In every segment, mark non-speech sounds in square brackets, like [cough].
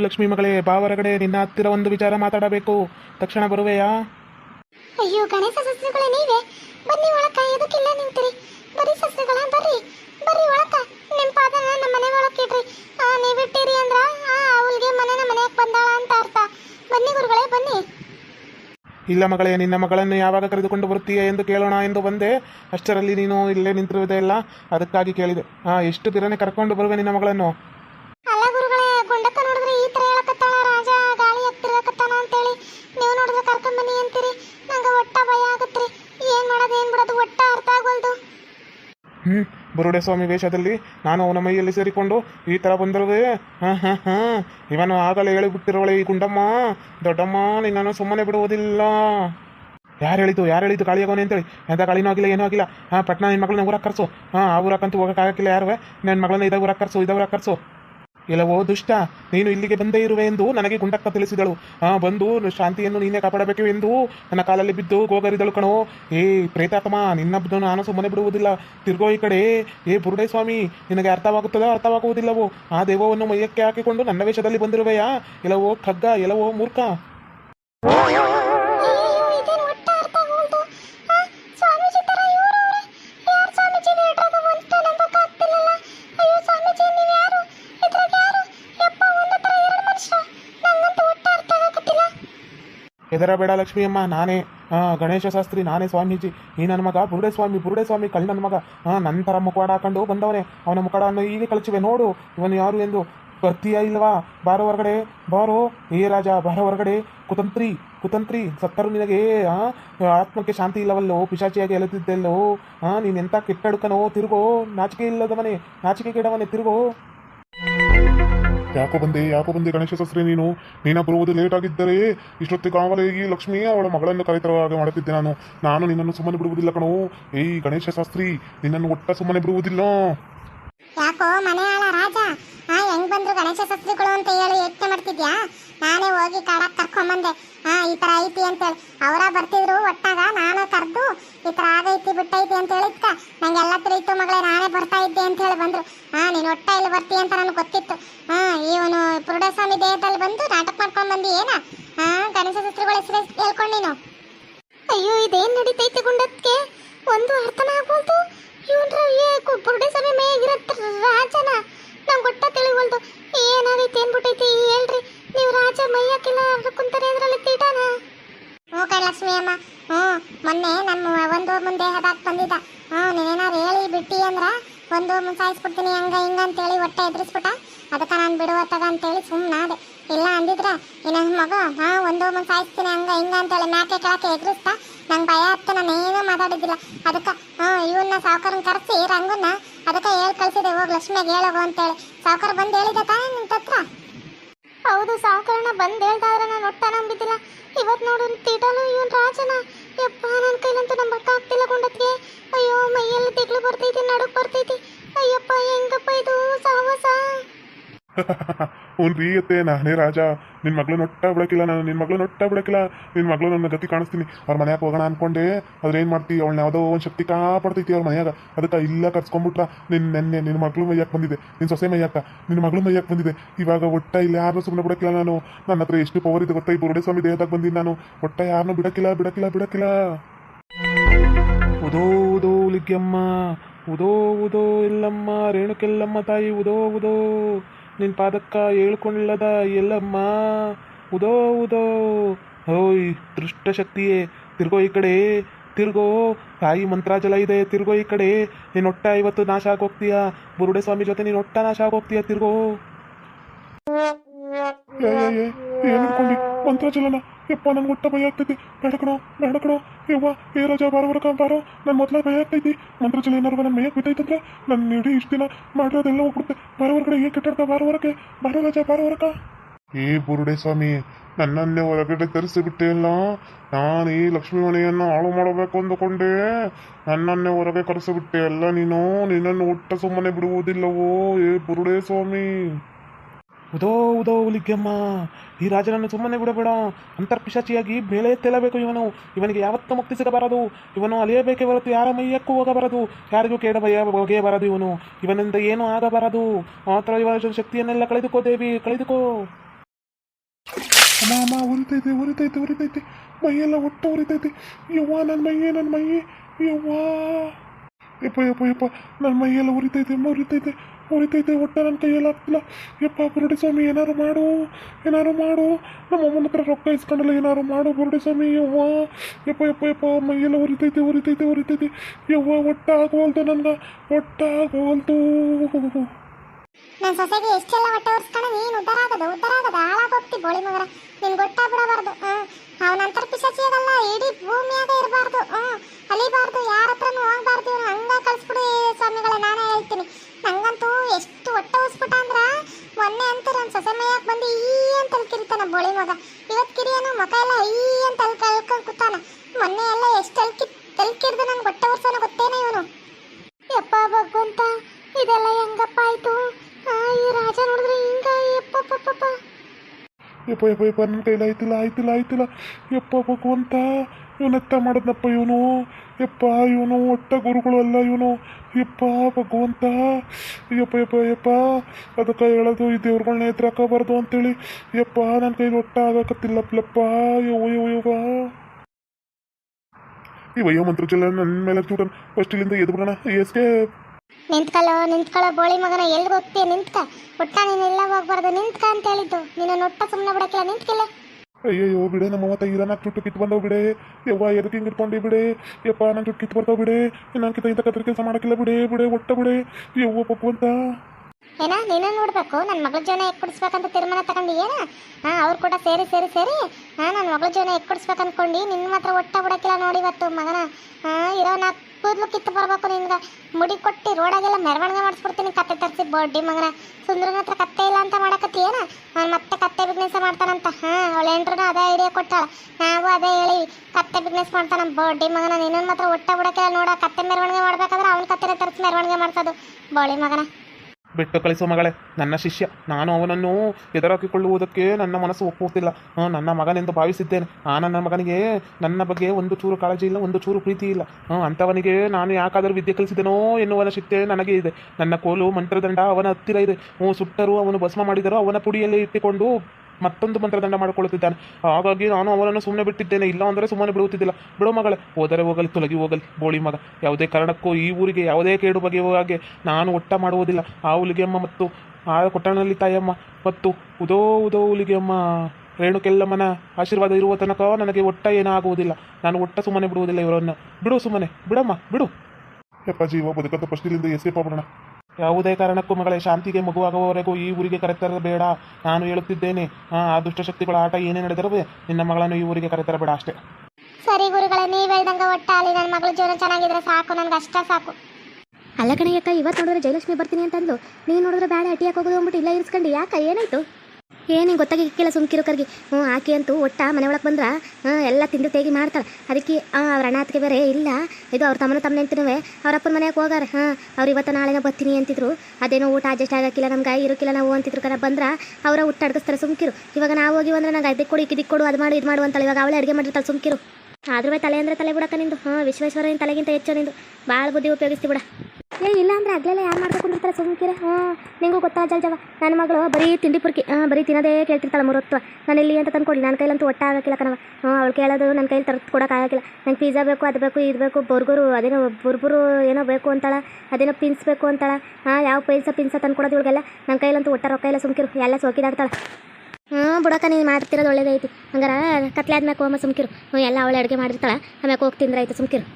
ಲಕ್ಷ್ಮಿ ಮಗಳೇ ಬಾ ಹೊರಗಡೆ ನಿನ್ನ ಹತ್ತಿರ ಒಂದು ವಿಚಾರ ಮಾತಾಡಬೇಕು. ತಕ್ಷಣ ಬರುವೆಯಾ? ಅಯ್ಯೋ ಗಣೇಶ ಸಸ್ಯಗಳೇ ನೀವೇ. ಬನ್ನಿ ಒಳಕ ಎದಕ್ಕಿಲ್ಲ ನಿಂತಿರಿ. ಬರೀ ಸಸ್ಯಗಳ ಬರ್ರಿ. ಬರ್ರಿ ಒಳಕ. ನಿಮ್ಮ ಪಾದನ ನಮ್ಮ ಮನೆ ಇಡ್ರಿ. ಆ, ನೀವಿಟ್ಟಿರಿ ಅಂದ್ರ ಆ ಅವಳಿಗೆ ಮನೆನ ಮನೆಗೆ ಬಂದಾಳ ಅಂತ ಅರ್ಥ. ಬನ್ನಿ ಗುರುಗಳೇ ಬನ್ನಿ. ಇಲ್ಲ ಮಗಳೇ ನಿನ್ನ ಮಗಳನ್ನು ಯಾವಾಗ ಕರೆದುಕೊಂಡು ಬರುತ್ತೀಯ ಎಂದು ಕೇಳೋಣ ಎಂದು ಬಂದೆ. ಅಷ್ಟರಲ್ಲಿ ನೀನು ಇಲ್ಲೇ ನಿಂತಿರುವುದೇ ಇಲ್ಲ. ಅದಕ್ಕಾಗಿ ಕೇಳಿದೆ. ಹಾಂ ಎಷ್ಟು ದಿನನೇ ಕರ್ಕೊಂಡು ಬರುವೆ ನಿನ್ನ ಮಗಳನ್ನು? ಬರುಡೆ ಸ್ವಾಮಿ ವೇಷದಲ್ಲಿ ನಾನು ಅವನ ಮೈಯಲ್ಲಿ ಸೇರಿಕೊಂಡು ಈ ತರ ಬಂದಿರುವೆ? ಹಾಂ ಹಾಂ ಹಾಂ. ಇವನು ಆಗಲೇ ಹೇಳಿಬಿಟ್ಟಿರೋಳೆ ಈ ಗುಂಡಮ್ಮ. ದೊಡ್ಡಮ್ಮ, ನಿನ್ನನ್ನು ಸುಮ್ಮನೆ ಬಿಡುವುದಿಲ್ಲ. ಯಾರು ಹೇಳಿದ್ದು? ಯಾರು ಹೇಳಿದ್ದು ಕಾಳಿಯಾಗೋನೆ ಅಂತೇಳಿ? ಎಂತ ಕಾಳಿನೂ ಆಗಿಲ್ಲ, ಏನೂ ಆಗಿಲ್ಲ. ಹಾಂ, ಪಟ್ನಾ ನಿನ್ನ ಮಗಳನ್ನ ಊರಕ್ಕೆ ಕರ್ಸು. ಹಾಂ, ಆ ಊರಕ್ಕಂತೂ ಹೋಗೋಕ್ಕಾಗಕ್ಕಿಲ್ಲ ಯಾರುವೆ? ನನ್ನ ಮಗಳನ್ನ ಇದಾಗ ಊರಕ್ಕೆ ಕರ್ಸು ಇದಾಗ ಊರಕ್ಕೆ ಕರ್ಸು. ಇಲ್ಲವೋ ದುಷ್ಟ, ನೀನು ಇಲ್ಲಿಗೆ ಬಂದೇ ಇರುವೆ ಎಂದು ನನಗೆ ಗುಂಡಕ್ಕ ತಿಳಿಸಿದಳು. ಹಾ ಬಂದು ಶಾಂತಿಯನ್ನು ನೀನೇ ಕಾಪಾಡಬೇಕು ಎಂದು ನನ್ನ ಕಾಲಲ್ಲಿ ಬಿದ್ದು ಗೋಗರಿದಳು ಕಣೋ. ಏ, ಪ್ರೇತಾತ್ಮ ನಿನ್ನ ನಾನು ಸುಮ್ಮನೆ ಬಿಡುವುದಿಲ್ಲ. ತಿರುಗೋ ಈ ಕಡೆ. ಏ ಬುರುಡೆ ಸ್ವಾಮಿ ನಿನಗೆ ಅರ್ಥವಾಗುತ್ತದೋ ಅರ್ಥವಾಗುವುದಿಲ್ಲವೋ? ಆ ದೇವವನ್ನು ಮೈಯಕ್ಕೆ ಹಾಕಿಕೊಂಡು ನನ್ನ ವೇಷದಲ್ಲಿ ಬಂದಿರುವೆಯಾ? ಇಲ್ಲವೋ ಖಗ್ಗ, ಇಲ್ಲವೋ ಮೂರ್ಖ? ಹೆದರ ಬೇಡ ಲಕ್ಷ್ಮಿಯಮ್ಮ, ನಾನೇ ಗಣೇಶ ಶಾಸ್ತ್ರಿ, ನಾನೇ ಸ್ವಾಮೀಜಿ. ಈ ನನ್ನ ಮಗ ಬುರುಡೆ ಸ್ವಾಮಿ ಬುರುಡೆ ಸ್ವಾಮಿ ಕಳ್ಳ ನನ್ನ ಮಗ. ನಂತರ ನನ್ನ ಮುಖವಾಡ ಹಾಕೊಂಡು ಬಂದವನೇ. ಅವನ ಮುಖವಾಡವನ್ನು ಈಗ ಕಳಿಸಿವೆ, ನೋಡು. ಇವನು ಯಾರು ಎಂದು ಬರ್ತೀಯಾ ಇಲ್ವಾ? ಬಾರೋ ಹೊರಗಡೆ, ಬಾರೋ. ಏ ರಾಜ, ಬಾರೋ ಹೊರಗಡೆ. ಕುತಂತ್ರಿ ಕುತಂತ್ರಿ, ಸತ್ತರು ನಿನಗೆ ಆತ್ಮಕ್ಕೆ ಶಾಂತಿ ಇಲ್ಲವಲ್ಲೋ? ಪಿಶಾಚಿಯಾಗಿ ಎಲೆದಿದ್ದೆಲ್ಲೋ ಹಾಂ ನೀನು ಎಂತ ಕೆಟ್ಟಡುಕನೋ? ತಿರುಗೋ. ನಾಚಿಕೆ ಇಲ್ಲದವನೇ, ನಾಚಿಕೆ ಕೆಡವನೇ, ತಿರುಗೋ. ಯಾಕೋ ಬಂದೆ ಯಾಕೋ ಬಂದೆ ಗಣೇಶ ಶಾಸ್ತ್ರಿ ನೀನು? ನೀನ ಬರುವುದು ಲೇಟ್ ಆಗಿದ್ದರೆ? ಇಷ್ಟೊತ್ತಿಗೆ ಈ ಲಕ್ಷ್ಮಿ, ಅವಳ ಮಗಳನ್ನು ಕರೆತರ ಹಾಗೆ ಮಾಡುತ್ತಿದ್ದೆ ನಾನು. ನಾನು ನಿನ್ನನ್ನು ಸುಮ್ಮನೆ ಬಿಡುವುದಿಲ್ಲ ಕಣೋ. ಏಯ್ ಗಣೇಶ ಶಾಸ್ತ್ರಿ, ನಿನ್ನನ್ನು ಒಟ್ಟ ಸುಮ್ಮನೆ ಬಿಡುವುದಿಲ್ಲ. ಯಾಕೋ ಮನೆ ರಾಜ. ಆ, ಹೆಂಗ್ ಬಂದ್ರು ಗಣೇಶ ಶಸ್ತ್ರಿಗಳು ಅಂತ ಹೇಳಿ ಯೋಚನೆ ಮಾಡ್ತಿದ್ಯಾ? ನಾನೇ ಹೋಗಿ ಕಾಡಕ್ ಕರ್ಕೊಂಬಂದೆ. ಹಾ ಈ ತರ ಐತಿ ಅಂತೇಳಿ ಅವರ ಬರ್ತಿದ್ರು ಒಟ್ಟಾಗ ನಾನು ಕರೆದು, ಈ ತರ ಆಗೈತಿ, ಬಿಟ್ಟೈತಿ ಅಂತ ಹೇಳಿದ್ಕ. ನಂಗೆಲ್ಲ ತಿಳಿತು ಮಗಳೇ, ನಾನೇ ಬರ್ತಾ ಇದ್ದೆ ಅಂತ ಹೇಳಿ ಬಂದ್ರು. ಹಾ ನೀನ್ ಒಟ್ಟ ಇಲ್ಲಿ ಬರ್ತಿ ಅಂತ ನನಗೆ ಗೊತ್ತಿತ್ತು. ಹಾ ಇವನು ಪುರುಡಸ್ವಾಮಿ ದೇಹದಲ್ಲಿ ಬಂದು ನಾಟಕ ಮಾಡ್ಕೊಂಡ್ ಬಂದಿ ಏನ? ಹಾ ಗಣೇಶ ಸಸ್ರಿಗಳ ಹೆಸರು ಅಯ್ಯೋ, ಇದೇನ್ ನಡೀತೈತಿ ಗುಂಡಕ್ಕೆ ಒಂದು ಅರ್ಥನ ಬಿಟ್ಟಿ ಅಂದ್ರ ಒಂದು ಮುಂದೆ ಸಾಯಿಸ್ಬಿಡ್ತೀನಿ ಹಂಗ, ಹಿಂಗ ಅಂತೇಳಿ ಹೊಟ್ಟೆ ಎದುರಿಸ್ಬಿಟ್ಟ. ಅದಕ್ಕೆ ನಾನು ಬಿಡುವ ತಗ ಅಂತೇಳಿ ಸುಮ್ಮನಾದೆ ಇಲ್ಲ ಅಂದಿದ್ರ, ಇನ್ನ ಮಗ, ಹಾ, ಒಂದು ಸಾಯಿಸ್ತೀನಿ ಹಂಗ, ಹಿಂಗ ಅಂತೇಳಿ ಮ್ಯಾಕೆ ಕೆಳಕ್ಕೆ ಎದುರಿಸ್ತಾ. ನಂಗೆ ಭಯ ಆಗ್ತ ನಾನು ಏನೂ ಮಾತಾಡಿದ್ದಿಲ್ಲ. ಅದಕ್ಕೆ ಹ್ಞೂ ಇವನ್ನ ಸಾವುಕಾರನ ಕರೆಸಿ ರಂಗನ್ನ ಅದಕ್ಕೆ ಹೇಳಿ ಕಳಿಸಿದೆ, ಹೋಗಿ ಲಕ್ಷ್ಮಿಗೆ ಹೇಳೋಗು ಅಂತೇಳಿ. ಸಾವುಕಾರ ಬಂದು ಹೇಳಿದ ತಾನೇ ನಿಂತ ಹತ್ರ? ಹೌದು, ಸಾವುಕಾರನ ಬಂದು ಹೇಳ್ದಾದ್ರೆ ನಾನು ಒಟ್ಟ ನಂಬಿದ್ದಿಲ್ಲ. ಇವತ್ತು ನೋಡು ತೀಟಲು, ಇವನ್ ರಾಜನ. ಯಪ್ಪ ನನ್ನ ಕೈಲಂತೂ ನಂಬಕ್ಕ ಆಗ್ತಿಲ್ಲ ಗುಂಡತ್ಗೆ ಅಯ್ಯೋ, ಮೈಯಲ್ಲಿ ತಿಗ್ಲು ಬರ್ತೈತಿ, ನಡುಕ್ ಬರ್ತೈತಿ. ಅಯ್ಯಪ್ಪ, ಹೆಂಗಪ್ಪ ಇದು? ಸಾಹಸ. [laughs] ಉನ್ ಬೀಯತ್ತೆ ನಾನೇ ರಾಜ. ನಿನ್ನ ಮಗಳು ಒಟ್ಟ ಬಿಡಕಿಲ್ಲ, ನಾನು ನಿನ್ನ ಮಗಳು ಒಟ್ಟ ಬಿಡಕಿಲ್ಲ. ನಿನ್ನ ಮಗಳು ನನ್ನ ಗತಿ ಕಾಣಿಸ್ತೀನಿ. ಅವ್ರ ಮನ್ಯಾಗ ಹೋಗೋಣ ಅನ್ಕೊಂಡೆ. ಅದ್ರ ಏನು ಮಾಡ್ತಿ? ಅವಳನ್ನ ಯಾವುದೋ ಒಂದು ಶಕ್ತಿ ಕಾಪಾಡ್ತೈತಿ ಅವ್ರ ಮನ್ಯಾಗ. ಅದಕ್ಕೆ ಇಲ್ಲ ಕರ್ಸ್ಕೊಂಡ್ಬಿಟ್ರ. ನಿನ್ನ ನೆನ್ನೆ ನಿನ್ನ ಮಗಳು ಮೈಯಾಕ್ ಬಂದಿದೆ. ನಿನ್ನ ಸೊಸೆ ಮೈಯಾಕ. ನಿನ್ನ ಮಗಳು ಮೈಯಾಕ್ ಬಂದಿದೆ. ಇವಾಗ ಒಟ್ಟ ಇಲ್ಲಿ ಯಾರನ್ನೂ ಸುಮ್ಮನೆ ಬಿಡಕಿಲ್ಲ ನಾನು. ನನ್ನ ಹತ್ರ ಎಷ್ಟು ಪವರ್ ಇದೆ ಗೊತ್ತಾ? ಬುರುಡೆ ಸ್ವಾಮಿ ದೇಹದಾಗ ಬಂದಿದ್ದು ನಾನು. ಒಟ್ಟ ಯಾರನ್ನೂ ಬಿಡಕಿಲ್ಲ ಬಿಡಕಿಲ್ಲ ಬಿಡಕಿಲ್ಲ. ಉದೋ ಉದೋ ಲಿಗ್ಗಮ್ಮ ಉದೋ ಉದೋ, ಇಲ್ಲಮ್ಮ. ರೇಣುಕೆಲ್ಲಮ್ಮ ತಾಯಿ, ಉದೋ ಉದೋ. ನಿನ್ ಪಾದಕ್ಕ ಹೇಳ್ಕೊಳ್ಳದ ಎಲ್ಲಮ್ಮ? ಉದೋ ಉದೋ. ಓಯ್ ದೃಷ್ಟ ಶಕ್ತಿಯೇ ತಿರ್ಗೋ ಈ ಕಡೆ. ತಿರ್ಗೋ, ತಾಯಿ ಮಂತ್ರಾಜಲ ಇದೆ, ತಿರ್ಗೋ ಈ ಕಡೆ. ನೀನ್ ಒಟ್ಟ ಇವತ್ತು ನಾಶ ಆಗೋಗ್ತೀಯ? ಬುರುಡೆ ಸ್ವಾಮಿ ಜೊತೆ ನೀನು ಒಟ್ಟ ನಾಶ ಆಗೋಗ್ತೀಯ? ತಿರ್ಗೋ. ಮಂತ್ರಾಚಲನ ಯಪ್ಪ, ನನ್ಗೆ ಒಟ್ಟ ಭಯ ಆಗ್ತೈತಿ ನಡಕಣ ಬೇಡಕಣೋ ಬೇಡ ಕಣೋ. ಯವ್ವ, ಏ ರಾಜ ಬಾರವರಕ ಬಾರೋ. ನನ್ನ ಮೊದಲ ಭಯ ಆಗ್ತೈತಿ ಮಂತ್ರಜಲ ಏನಾರು ನನ್ನ ಮೈಯಕ್ಕೆ ಬಿದ್ದೈತಂದ್ರೆ ನನ್ನ ಇಡೀ ಇಷ್ಟು ದಿನ ಮಾಡಿರೋದೆಲ್ಲ ಹೋಗ್ಬಿಡುತ್ತೆ. ಬಾರೋ ಕಡೆ ಏನು ಕೆಟ್ಟಾಡ್ಕ ಬಾರೋ ಹೊರಗೆ. ಬಾರೋ ರಾಜ, ಬಾರೋ ಹೊರಕ ಏ ಬುರುಡೆ ಸ್ವಾಮಿ, ನನ್ನನ್ನೇ ಹೊರಗಡೆ ತರಿಸಿಬಿಟ್ಟೆ ಅಲ್ಲ ನಾನು ಈ ಲಕ್ಷ್ಮೀ ಮನೆಯನ್ನು ಹಾಳು ಮಾಡಬೇಕು ಅಂದುಕೊಂಡೆ. ನನ್ನನ್ನೇ ಹೊರಗೆ ಕರೆಸಿಬಿಟ್ಟೆ ಅಲ್ಲ ನೀನು? ನಿನ್ನನ್ನು ಒಟ್ಟ ಸುಮ್ಮನೆ ಬಿಡುವುದಿಲ್ಲವೋ? ಏ ಬುರುಡೆ ಸ್ವಾಮಿ. ಉದೋ ಉದೋ, ಹುಲಿಗೆಮ್ಮ. ಈ ರಾಜನನ್ನು ಸುಮ್ಮನೆ ಬಿಡಬೇಡ. ಅಂತರ್ಪಿಶಾಚಿಯಾಗಿ ಮೇಲೆ ತೆಲಬೇಕು ಇವನು. ಇವನಿಗೆ ಯಾವತ್ತೂ ಮುಕ್ತಿ ಸಿಗಬಾರದು. ಇವನು ಅಲಿಯಬೇಕೇ ಹೊರತು ಯಾರ ಮೈಯಕ್ಕೂ ಹೋಗಬಾರದು. ಯಾರಿಗೂ ಕೇಡ ಭಯ ಬರದು ಇವನು. ಇವನಿಂದ ಏನೂ ಆಗಬಾರದು. ಮಾತ್ರ ಇವನ ಶಕ್ತಿಯನ್ನೆಲ್ಲ ಕಳೆದುಕೋ ದೇವಿ, ಕಳೆದುಕೋ. ಅಮ್ಮ ಉರಿತೈತೆ ಉರಿತೈತೆ ಉರಿತೈತೆ. ಮೈಯೆಲ್ಲ ಒಟ್ಟು ಉರಿತೈತೆ. ಯವ್ವ ನನ್ನ ಮೈಯೇ ನನ್ನ ಮೈಯೇ. ಯವ್ವ. ಯಪ್ಪ ಯಪ್ಪ ಯಪ್ಪ. ನನ್ನ ಮೈಯೆಲ್ಲ ಉರಿತೈತೆ ಉರಿತೈತೆ. ಉರಿತೈತೆ ಒಟ್ಟ ನನ್ನ ಕೈಯೆಲ್ಲ ಆಗ್ತಿಲ್ಲ. ಯಪ್ಪ ಬುರುಡಿ ಸ್ವಾಮಿ, ಏನಾರು ಮಾಡು ಏನಾರು ಮಾಡು. ನಮ್ಮ ಅಮ್ಮನ ಹತ್ರ ರೊಕ್ಕ ಇಸ್ಕೊಂಡಲ್ಲ, ಏನಾರು ಮಾಡು ಬುರುಡಿ ಸ್ವಾಮಿ, ಯವ್ವ. ಯಪ್ಪ ಯಪ್ಪ ಯಪ್ಪ ಮೈಯೆಲ್ಲ ಉರಿತೈತೆ ಉರಿತೈತೆ ಉರಿತೈತೆ. ಯವ್ವ, ಒಟ್ಟ ಆಗೋಲ್ತು ನನ್ಗೆ, ಒಟ್ಟ ಆಗೋಲ್ತು. ನನ್ನ ಸೊಸೆಗೆ ಎಷ್ಟೆಲ್ಲ ಹೊಟ್ಟೆ ಹೊರಿಸ್ಕೊಂಡು ನೀನು ಉದ್ದಾರ ಆಗದ ಉದ್ದಾರ ಆಗದ ಹಾಳಾಗೋಗ್ತಿ ಬೋಳಿ ಮಗರ. ನಿನ್ ಗೊತ್ತಾಗ್ಬಿಡಬಾರ್ದು ಅವನಂತರ ಪಿಶಾಚಿಯಾಗಲ್ಲ, ಇಡೀ ಭೂಮಿಯಾಗ ಇರಬಾರ್ದು ಹ್ಮ್ ಅಲಿಬಾರ್ದು ಯಾರ ಹತ್ರನೂ ಹೋಗ್ಬಾರ್ದು ಇವ್ನು ಹಂಗ ಕಳ್ಸ್ಬಿಡಿ ಸ್ವಾಮಿಗಳೇ ನಾನೇ ಹೇಳ್ತೀನಿ ನಂಗಂತೂ ಎಷ್ಟು ಹೊಟ್ಟೆ ಉಸ್ಬಿಟ್ಟ ಅಂದ್ರ ಮೊನ್ನೆ ಅಂತೂ ನನ್ನ ಸೊಸೆ ಮೈಯಾಗ ಬಂದು ಈ ಅಂತ ಅಲ್ಲಿ ಕಿರಿತಾನ ಬೋಳಿ ಮಗ ಇವತ್ತು ಕಿರಿಯನು ಮುಖ ಎಲ್ಲ ಈ ಅಂತ ಅಲ್ಲಿ ಕಳ್ಕೊಂಡು ಕೂತಾನ ಮೊನ್ನೆ ಎಲ್ಲ ಎಷ್ಟು ಅಲ್ಕಿ ತಲ್ಕಿಡ್ದು ನನ್ಗೆ ಹೊಟ್ಟೆ ಉರ್ಸೋನ ಗೊತ್ತೇನ ಇವನು ಯಪ್ಪ ಭಗವಂತ ಇದೆಲ್ಲ ಹೆಂಗಪ್ಪ ಆಯ್ತು ಆ, ಈ ರಾಜ ನೋಡಿದ್ರೆ ಹಿಂಗ ಯಪ್ಪಪ್ಪಪ್ಪ ಯಪ್ಪ ಯಪ್ಪ ಯಪ್ಪ, ನನ್ನ ಕೈಲಿ ಆಯ್ತಿಲ್ಲ ಆಯ್ತಿಲ್ಲ ಆಯ್ತಿಲ್ಲ. ಯಪ್ಪ ಭಗವಂತ ಇವನೆತ್ತ ಮಾಡಿದ್ನಪ್ಪ ಇವನು. ಯಪ್ಪ, ಇವನು ಒಟ್ಟ ಗುರುಗಳು ಅಲ್ಲ ಇವನು. ಯಪ್ಪ, ಭಗವಂತ. ಯಪ್ಪ ಯಪ್ಪ ಯಪ್ಪ. ಅದಕ್ಕೆ ಹೇಳೋದು, ಈ ದೇವ್ರುಗಳ್ನ ಎದುರು ಹಾಕಬಾರ್ದು ಅಂತೇಳಿ. ಯಪ್ಪ ನನ್ನ ಕೈಲಿ ಒಟ್ಟ ಆಗಕತ್ತಿಲ್ಲಪ್ಲಪ್ಪ ಯವ್ವ ಯೋ ಯವ್ವ. ಈ ವಯೋಮಂತ್ರ ಜಲ ನನ್ನ ಮೇಲೆ ಚೂಟನ್ ಫಸ್ಟ್ ಇಲ್ಲಿಂದ ಎದ್ಬಿಡೋಣ. ಎಸ್ಕೇಪ್. ಎಸ್ಕೆ ನಿಂತ್ಕೊಳ್ಳೋ ನಿಂತ್ಕೊಳ್ಳೋ ಬೋಳಿ ಮಗನ ಎಲ್ಲಿ ಹೋಗ್ತೀಯ ನಿಂತ್ಕ. ಒಟ್ಟ ನೀನು ಎಲ್ಲ ಹೋಗ್ಬಾರ್ದು. ನಿಂತ್ಕ ಅಂತ ಹೇಳಿದ್ದು. ನಿನ್ನ ನೊಟ್ಟ ಸುಮ್ಮನೆ ಬಿಡಕ್ಕಿಲ್ಲ ನಿಂತ್ಕಿಲ್ಲ. ಅಯ್ಯಯ್ಯೋ ಬಿಡೆ ನಮ್ಮ ಅವತ್ತ ಇರನ ಚುಟ್ಟು ಕಿತ್ತು ಬಂದೋ ಬಿಡೆ. ಯವ್ವ ಎದಕ್ಕೆ ಹಿಂಗೆ ಇಟ್ಕೊಂಡಿ ಬಿಡೆ? ಯಪ್ಪ ನಾನು ಚುಟ್ಟು ಕಿತ್ತು ಬರ್ತಾವ ಬಿಡೆ. ನಾನು ಕಿತ್ತ ಇಂಥ ಕತ್ರ ಕೆಲಸ ಮಾಡಕ್ಕಿಲ್ಲ ಬಿಡೆ. ಬಿಡೆ ಒಟ್ಟ ಬಿಡೆ. ಯವ್ವ ಭಗವಂತ ಏನ ನೀನು ನೋಡ್ಬೇಕು? ನನ್ನ ಮಗಳ ಜೀವನ ಹೇಗೆ ಕುಡಿಸ್ಬೇಕಂತ ತೀರ್ಮಾನ ತಗೊಂಡು ಏನ? ಹಾ ಅವ್ರು ಕೂಡ ಸೇರಿ ಸೇರಿ ಸೇರಿ. ಹಾ ನನ್ನ ಮಗಳ ಜೀವನ ಹೇಗೆ ಕುಡಿಸ್ಬೇಕು ಅನ್ಕೊಂಡು ನಿನ್ನ ಮಾತ್ರ ಒಟ್ಟ ಬಿಡಕ್ಕಿಲ್ಲ ನೋಡಿ ಇವತ್ತು ಮಗನ. ಹಾ ಇರೋ ನಾ ಕೂದಲು ಕಿತ್ತು ಬರ್ಬೇಕು ನಿನ್ಗೆ. ಮುಡಿ ಕೊಟ್ಟು ರೋಡಾಗೆಲ್ಲ ಮೆರವಣಿಗೆ ಮಾಡಿಸ್ಬಿಡ್ತೀನಿ, ಕತ್ತೆ ತರಿಸಿ ಬಡ್ಡಿ ಮಗನ. ಸುಂದ್ರನ ಹತ್ರ ಕತ್ತೆ ಇಲ್ಲ ಅಂತ ಮಾಡಕತ್ತಿ ಏನ? ಅವ್ನು ಮತ್ತೆ ಕತ್ತೆ ಬಿಸ್ನೆಸ್ ಮಾಡ್ತಾನಂತ. ಹಾಂ ಅವಳೆಂಟ್ರೂ ಅದೇ ಐಡಿಯಾ ಕೊಟ್ಟಾಳ. ನಾವು ಅದೇ ಹೇಳಿ, ಕತ್ತೆ ಬಿಸ್ನೆಸ್ ಮಾಡ್ತಾನ ಬಡ್ಡಿ ಮಗನ. ನಿನ್ನ ಮಾತ್ರ ಒಟ್ಟ ಬಿಡಕ್ಕೆ ನೋಡ, ಕತ್ತೆ ಮೆರವಣಿಗೆ ಮಾಡ್ಬೇಕಾದ್ರೆ ಅವ್ನ ಕತ್ತೆನ ತರಿಸಿ ಮೆರವಣಿಗೆ ಮಾಡ್ಸೋದು. ಬೋಳಿ ಮಗನ. ಬಿಟ್ಟು ಕಳಿಸೋ ಮಗಳೇ. ನನ್ನ ಶಿಷ್ಯ, ನಾನು ಅವನನ್ನು ಎದುರಾಕಿಕೊಳ್ಳುವುದಕ್ಕೆ ನನ್ನ ಮನಸ್ಸು ಒಪ್ಪುತ್ತಿಲ್ಲ. ನನ್ನ ಮಗನೆಂದು ಭಾವಿಸಿದ್ದೇನೆ. ಆ, ನನ್ನ ಮಗನಿಗೆ ನನ್ನ ಬಗ್ಗೆ ಒಂದು ಚೂರು ಕಾಳಜಿ ಇಲ್ಲ, ಒಂದು ಚೂರು ಪ್ರೀತಿ ಇಲ್ಲ. ಅಂಥವನಿಗೆ ನಾನು ಯಾಕಾದರೂ ವಿದ್ಯೆ ಕಲಿಸಿದನೋ ಎನ್ನುವನ ಶಿಕ್ಷೆ ನನಗೆ ಇದೆ. ನನ್ನ ಕೋಲು ಮಂತ್ರದಂಡ ಅವನ ಹತ್ತಿರ ಇದೆ. ಸುಟ್ಟರು ಅವನು ಭಸ್ಮ ಮಾಡಿದರೂ ಅವನ ಪುಡಿಯಲ್ಲಿ ಇಟ್ಟುಕೊಂಡು ಮತ್ತೊಂದು ಮಂತ್ರದಂಡ ಮಾಡಿಕೊಳ್ಳುತ್ತಿದ್ದಾನೆ. ಹಾಗಾಗಿ ನಾನು ಅವನನ್ನು ಸುಮ್ಮನೆ ಬಿಟ್ಟಿದ್ದೇನೆ. ಇಲ್ಲ ಅಂದರೆ ಸುಮ್ಮನೆ ಬಿಡುತ್ತಿದ್ದಿಲ್ಲ. ಬಿಡೋ ಮಗಳೇ, ಹೋದರೆ ಹೋಗಲಿ, ತೊಲಗಿ ಹೋಗಲಿ, ಬೋಳಿ ಮಗ. ಯಾವುದೇ ಕಾರಣಕ್ಕೂ ಈ ಊರಿಗೆ ಯಾವುದೇ ಕೇಡು ಬಗೆಯುವ ಹಾಗೆ ನಾನು ಒಟ್ಟ ಮಾಡುವುದಿಲ್ಲ. ಆ ಹುಲಿಗೆಯಮ್ಮ ಮತ್ತು ಆ ಕೊಟ್ಟಣಲ್ಲಿ ತಾಯಮ್ಮ ಮತ್ತು ಉದೋ ಉದೋ ಹುಲಿಗೆಯಮ್ಮ ರೇಣುಕೆಲ್ಲಮ್ಮನ ಆಶೀರ್ವಾದ ಇರುವ ತನಕ ನನಗೆ ಒಟ್ಟ ಏನಾಗುವುದಿಲ್ಲ. ನಾನು ಒಟ್ಟ ಸುಮ್ಮನೆ ಬಿಡುವುದಿಲ್ಲ ಇವರನ್ನು. ಬಿಡು ಸುಮ್ಮನೆ. ಬಿಡಮ್ಮ, ಬಿಡು. ಯಪ್ಪ ಜೀವ ಬದುಕಂತ ಫಸ್ಟಿಲಿಂದ ಎಸ್ಕೇಪ್ ಆಗ್ಬಿಡೋಣ. ಯಾವುದೇ ಕಾರಣಕ್ಕೂ ಮಗಳೇ ಶಾಂತಿಗೆ ಮಗುವಾಗುವವರೆಗೂ ಈ ಊರಿಗೆ ಕರೆತರಬೇಡ. ನಾನು ಹೇಳುತ್ತಿದ್ದೇನೆ. ಹಾಂ ಆ ದುಷ್ಟಶಕ್ತಿಗಳ ಆಟ ಏನೇ ನಡೆದರೂ ನಿನ್ನ ಮಗಳನ್ನು ಈ ಊರಿಗೆ ಕರೆತರಬೇಡ ಅಷ್ಟೇ. ಸರಿ ಗುರುಗಳೇ ನೀವು ಹೇಳ್ದಂಗೆ ಒಟ್ಟಾಲಿ. ನನ್ನ ಮಗಳು ಜೀವನ ಚೆನ್ನಾಗಿದ್ರೆ ಸಾಕು ನನಗೆ ಅಷ್ಟೇ ಸಾಕು. ಅಲ್ಲ ಕಣಯ್ಯಕ್ಕ ಇವತ್ತು ನೋಡಿದ್ರೆ ಜಯಲಕ್ಷ್ಮಿ ಬರ್ತೀನಿ ಅಂತಂದು. ನೀನು ನೋಡಿದ್ರೆ ಬೇಡ ಅಟಿಯಾಕೆ ಹೋಗೋದು ಅಂದ್ಬಿಟ್ಟು ಇಲ್ಲ ಇರಿಸ್ಕೊಂಡು. ಯಾಕ ಏನಾಯ್ತು? ಏನು ಗೊತ್ತಾಗಿ ಇಕ್ಕಿಲ್ಲ ಸುಮ್ಕಿರೋ ಕರ್ಗಿ ಹ್ಞೂ, ಆಕೆ ಅಂತೂ ಒಟ್ಟ ಮನೆ ಒಳಗೆ ಬಂದ್ರೆ ಎಲ್ಲ ತಿಂದು ತೇಗಿ ಮಾಡ್ತಾಳೆ. ಅದಕ್ಕೆ ಅವ್ರ ಅಣ್ಣ ಅತ್ತಿಗೆ ಬೇರೆ ಇಲ್ಲ. ಇದು ಅವ್ರ ತಮ್ಮನ ತಮ್ಮ ನೆಂತಿನವೇ ಅವ್ರ ಅಪ್ಪನ ಮನೆಗೆ ಹೋಗಾರ. ಹಾಂ ಅವ್ರು ಇವತ್ತು ನಾಳೆನ ಬರ್ತೀನಿ ಅಂತಿದ್ರು. ಅದೇನೋ ಊಟ ಅಡ್ಜಸ್ಟ್ ಆಗಕ್ಕಿಲ್ಲ, ನಮ್ಗೆ ಇರೋಕ್ಕಿಲ್ಲ ನಾವು ಅಂತಿದ್ರು ಕರ ಬಂದ್ರೆ ಅವರ ಊಟ ಅಡ್ಗಿಸ್ತಾರೆ ಸುಮ್ಕಿರು. ಇವಾಗ ನಾವು ಹೋಗಿ ಅಂದ್ರೆ ನಂಗೆ ಅದಕ್ಕೆ ಕೊಡು ಇದಕ್ಕೆ ಕೊಡು, ಅದು ಮಾಡು, ಇದು ಮಾಡು ಅಂತಲ್ಲ ಇವಾಗ ಅವಳೇ ಅಡುಗೆ ಮಾಡಿರ್ತಾಳೆ ಸುಮ್ಕಿರು. ಆದ್ರೂ ತಲೆ ಅಂದರೆ ತಲೆ ಬಿಡಕ್ಕ ನಿಂದು. ಹಾಂ ವಿಶ್ವೇಶ್ವರನ ತಲೆಗಿಂತ ಹೆಚ್ಚು ನಿಂದು. ಭಾಳ ಬುದ್ಧಿ ಉಪಯೋಗಿಸ್ತಿ ಬಿಡ. ಏ, ಇಲ್ಲ ಅಂದ್ರೆ ಆಗ್ಲೆಲ್ಲ ಯಾರು ಮಾಡ್ಕೊಂಡಿರ್ತಾರೆ ಸುಮ್ಕಿರೆ ಹ್ಞೂ ನಿಂಗೂ ಗೊತ್ತಾ ಜಲ್ಜವ ನನ್ನ ಮಗಳು ಬರೀ ತಿಂಡಿ ಪುರ್ಕಿ ಹಾಂ ಬರೀ ತಿನ್ನೋದೇ ಕೇಳ್ತಿರ್ತಾಳೆ ಮೂರೊತ್ತು ನಾನು ಇಲ್ಲಿ ಅಂತ ತಂದ್ಕೊಡಿ ನನ್ನ ಕೈಲಂತೂ ಒಟ್ಟ ಆಗಕ್ಕಿಲ್ಲ ಕಣವ ಹ್ಞೂ ಅವಳು ಕೇಳೋದು ನನ್ನ ಕೈಲಿ ತರ್ದು ಕೊಡೋಕೆ ಆಗಕ್ಕಿಲ್ಲ. ನಂಗೆ ಪಿಜ್ಜಾ ಬೇಕು, ಅದು ಬೇಕು, ಇದು ಬೇಕು, ಬುರ್ಗುರು, ಅದೇನೋ ಬುರ್ಬುರು ಏನೋ ಬೇಕು ಅಂತಾಳೆ, ಅದೇನೋ ಪಿನ್ಸ್ ಬೇಕು ಅಂತಾಳ. ಹಾಂ, ಯಾವ ಪೈಸ ಪಿನ್ಸ ತಂದ್ಕೊಡೋದು ಇವಳಿಗೆಲ್ಲ? ನನ್ನ ಕೈಲಂತೂ ಒಟ್ಟ ರೊಕ್ಕ ಇಲ್ಲ ಸುಮ್ಕಿರು ಎಲ್ಲ ಸೋಕಿದಾಡ್ತಾಳೆ ಹ್ಞೂ ಬುಡಕ್ಕ, ನೀನು ಮಾಡ್ತಿರೋದು ಒಳ್ಳೇದೈತಿ. ಹಂಗಾರ ಕತ್ಲೆ ಆದ್ಮ್ಯಾಕೆ ಹೋಮ ಸುಮ್ಕಿರು ಹ್ಞೂ ಎಲ್ಲ ಅವಳು ಅಡುಗೆ ಮಾಡಿರ್ತಾಳೆ ಆಮ್ಯಾಕೆ ಹೋಗಿ ತಿಂದ್ರಾಯ್ತು ಸುಮ್ಕಿರು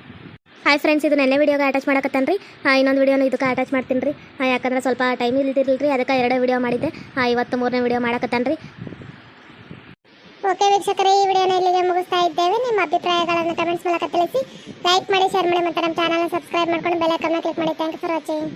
ಹಾಯ್ ಫ್ರೆಂಡ್ಸ್ ಇದು ನೆನ್ನೆ ವಿಡಿಯೋಗೆ ಅಟ್ಯಾಚ್ ಮಾಡಕತ್ತೇನೆ ರೀ ಇನ್ನೊಂದು ವಿಡಿಯೋನ ಇದಕ್ಕೆ ಅಟ್ಯಾಚ್ ಮಾಡ್ತೀನಿ ರೀ ಯಾಕಂದ್ರೆ ಸ್ವಲ್ಪ ಟೈಮ್ ಇಲ್ದಿರಲಿಲ್ಲ ರೀ ಅದಕ್ಕೆ ಎರಡೇ ವಿಡಿಯೋ ಮಾಡಿದ್ದೆ. ಇವತ್ತು ಮೂರನೇ ವಿಡಿಯೋ ಮಾಡಕತ್ತೇನೆ ರೀ ಓಕೆ ವೀಕ್ಷಕರೇ, ಈ ವಿಡಿಯೋನ ಇಲ್ಲಿಗೆ ಮುಗಿಸ್ತಾ ಇದ್ದೇವೆ. ನಿಮ್ಮ ಅಭಿಪ್ರಾಯಗಳನ್ನು ಕಮೆಂಟ್ಸ್ ಮೂಲಕ ತಿಳಿಸಿ. ಲೈಕ್ ಮಾಡಿ ಶೇರ್ ಮಾಡಿ ಮತ್ತು ನಮ್ಮ ಚಾನಲ್ನ ಸಬ್ಸ್ಕ್ರೈಬ್ ಮಾಡ್ಕೊಂಡು ಬೆಲ್ ಐಕನ್ನ ಕ್ಲಿಕ್ ಮಾಡಿ. Thank you for watching